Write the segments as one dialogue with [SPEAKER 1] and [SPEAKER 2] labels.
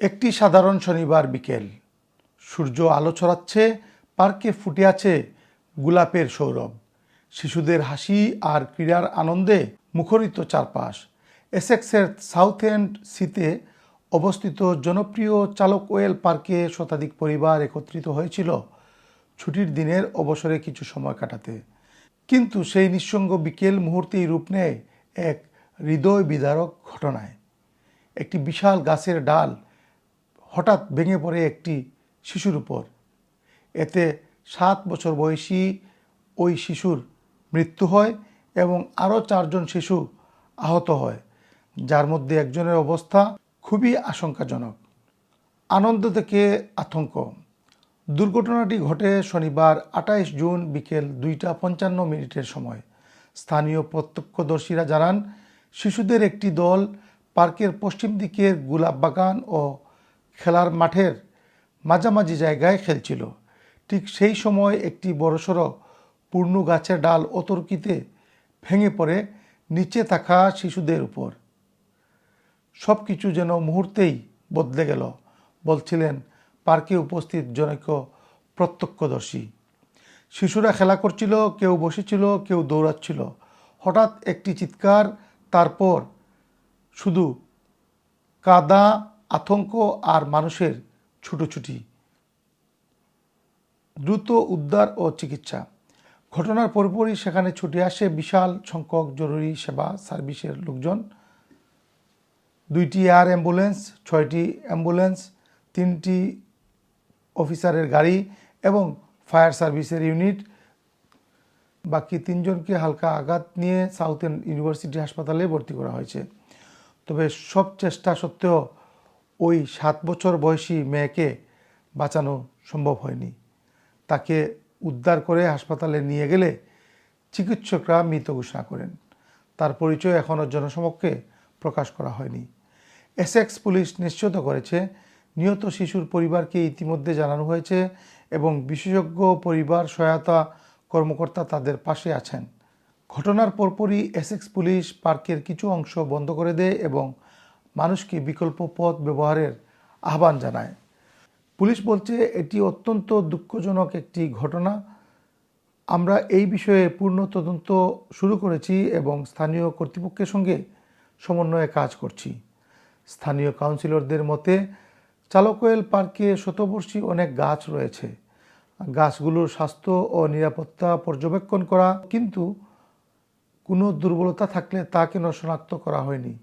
[SPEAKER 1] একটি সাধারণ শনিবার বিকেল। সূর্য আলো ছড়াচ্ছে, পার্কে ফুটে আছে গোলাপের সৌরভ। শিশুদের হাসি আর ক্রীড়ার আনন্দে মুখরিত চারপাশ। এসেক্সের সাউথ এন্ড সিতে অবস্থিত জনপ্রিয় চালক ওয়েল পার্কে শতাধিক পরিবার একত্রিত হয়েছিল ছুটির দিনের অবসরে কিছু সময় কাটাতে। কিন্তু সেই নিঃসঙ্গ বিকেল মুহূর্তেই রূপ নেয় এক হৃদয় বিদারক ঘটনায়। একটি বিশাল গাছের ডাল হঠাৎ ভেঙে পড়ে একটি শিশুর উপর। এতে সাত বছর বয়সী ওই শিশুর মৃত্যু হয় এবং আরও চারজন শিশু আহত হয়, যার মধ্যে একজনের অবস্থা খুবই আশঙ্কাজনক। আনন্দ থেকে আতঙ্ক। দুর্ঘটনাটি ঘটে শনিবার আঠাইশ জুন বিকেল দুইটা পঞ্চান্ন মিনিটের সময়। স্থানীয় প্রত্যক্ষদর্শীরা জানান, শিশুদের একটি দল পার্কের পশ্চিম দিকের গোলাপ বাগান ও খেলার মাঠের মাঝামাঝি জায়গায় খেলছিল। ঠিক সেই সময় একটি বড়সড় পূর্ণ গাছের ডাল অতর্কিতে ভেঙে পড়ে নিচে থাকা শিশুদের উপর। সব কিছু যেন মুহূর্তেই বদলে গেল, বলছিলেন পার্কে উপস্থিত জনৈক প্রত্যক্ষদর্শী। শিশুরা খেলা করছিল, কেউ বসেছিল, কেউ দৌড়াচ্ছিল। হঠাৎ একটি চিৎকার, তারপর শুধু কাদা আতঙ্ক আর মানুষের ছুটোছুটি। দ্রুত উদ্ধার ও চিকিৎসা। ঘটনার পরপরই সেখানে ছুটে আসে বিশাল সংখ্যক জরুরি সেবা সার্ভিসের লোকজন। দুইটি এয়ার অ্যাম্বুলেন্স, ছয়টি অ্যাম্বুলেন্স, তিনটি অফিসারের গাড়ি এবং ফায়ার সার্ভিসের ইউনিট। বাকি তিনজনকে হালকা আঘাত নিয়ে সাউথ ইউনিভার্সিটি হাসপাতালে ভর্তি করা হয়েছে। তবে সব চেষ্টা সত্ত্বেও ওই সাত বছর বয়সী মেয়েকে বাঁচানো সম্ভব হয়নি। তাকে উদ্ধার করে হাসপাতালে নিয়ে গেলে চিকিৎসকরা মৃত ঘোষণা করেন। তার পরিচয় এখনও জনসমক্ষে প্রকাশ করা হয়নি। এসএক্স পুলিশ নিশ্চিত করেছে, নিহত শিশুর পরিবারকে ইতিমধ্যে জানানো হয়েছে এবং বিশেষজ্ঞ পরিবার সহায়তা কর্মকর্তা তাদের পাশে আছেন। ঘটনার পরপরই এসএক্স পুলিশ পার্কের কিছু অংশ বন্ধ করে দেয় এবং মানুষকে বিকল্প পথ ব্যবহারের আহ্বান জানায়। পুলিশ বলছে, এটি অত্যন্ত দুঃখজনক একটি ঘটনা। আমরা এই বিষয়ে পূর্ণ তদন্ত শুরু করেছি এবং স্থানীয় কর্তৃপক্ষের সঙ্গে সমন্বয়ে কাজ করছি। স্থানীয় কাউন্সিলরদের মতে, চালকোয়েল পার্কে শতবর্ষী অনেক গাছ রয়েছে। গাছগুলোর স্বাস্থ্য ও নিরাপত্তা পর্যবেক্ষণ করা, কিন্তু কোনো দুর্বলতা থাকলে তা কেন শনাক্ত করা হয়নি।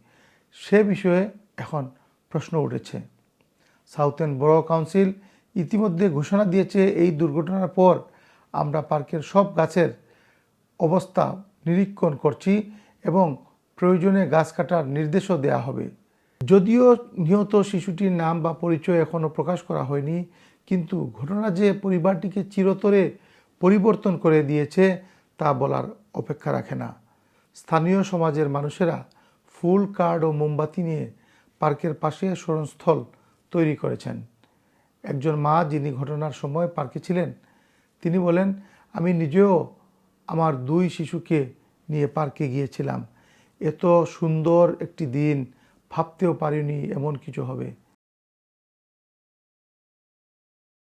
[SPEAKER 1] সে বিষয়ে এখন প্রশ্ন উঠেছে। সাউথেন বড় কাউন্সিল ইতিমধ্যে ঘোষণা দিয়েছে এই দুর্ঘটনার পর আমরা পার্কের সব গাছের অবস্থা নিরীক্ষণ করছি এবং প্রয়োজনে গাছ কাটার নির্দেশও দেওয়া হবে। যদিও নিহত শিশুটির নাম বা পরিচয় এখনও প্রকাশ করা হয়নি, কিন্তু ঘটনা যে পরিবারটিকে চিরতরে পরিবর্তন করে দিয়েছে তা বলার অপেক্ষা রাখে না। স্থানীয় সমাজের মানুষেরা ফুল কার্ড ও মোমবাতি নিয়ে পার্কের পাশে স্মরণস্থল তৈরি করেছেন। একজন মা যিনি ঘটনার সময় পার্কে ছিলেন, তিনি বলেন, আমি নিজেও আমার দুই শিশুকে নিয়ে পার্কে গিয়েছিলাম। এত সুন্দর একটি দিন, ভাবতেও পারিনি এমন কিছু হবে।